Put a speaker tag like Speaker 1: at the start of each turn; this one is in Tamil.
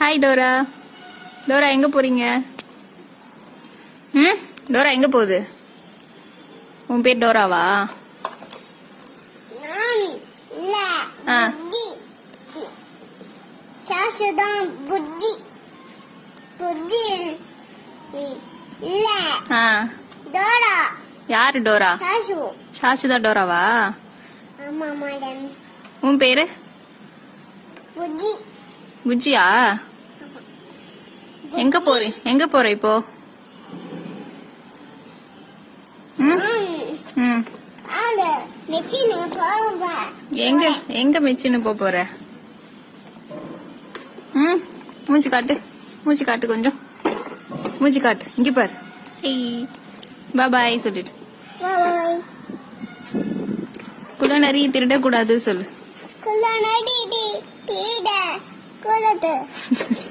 Speaker 1: ஹாய் டோரா டோரா எங்க போறீங்க? ம்? டோரா எங்க போகுது? உன் பேர் டோராவா?
Speaker 2: புத்தி இல்- இல்ல.
Speaker 1: ஆ.
Speaker 2: டோரா.
Speaker 1: யாரு டோரா?
Speaker 2: சாசு.
Speaker 1: சாஷுதா டோராவா?
Speaker 2: ஆமா மேடம்.
Speaker 1: உன் பேரு?
Speaker 2: புத்தி
Speaker 1: புஜ்ஜியா? எங்க போற? எங்க போற இப்போ? எங்க எங்க மிச்சின்னு போக போற? ம்? மூஞ்சி காட்டு. மூஞ்சி காட்டு கொஞ்சம். மூஞ்சி காட்டு. இங்க பாரு. ஏய் பாய் சொல்லிட்டு. நிறைய திருடக்கூடாது சொல்லு.
Speaker 2: குள்ள நடி டி டீட குலத்து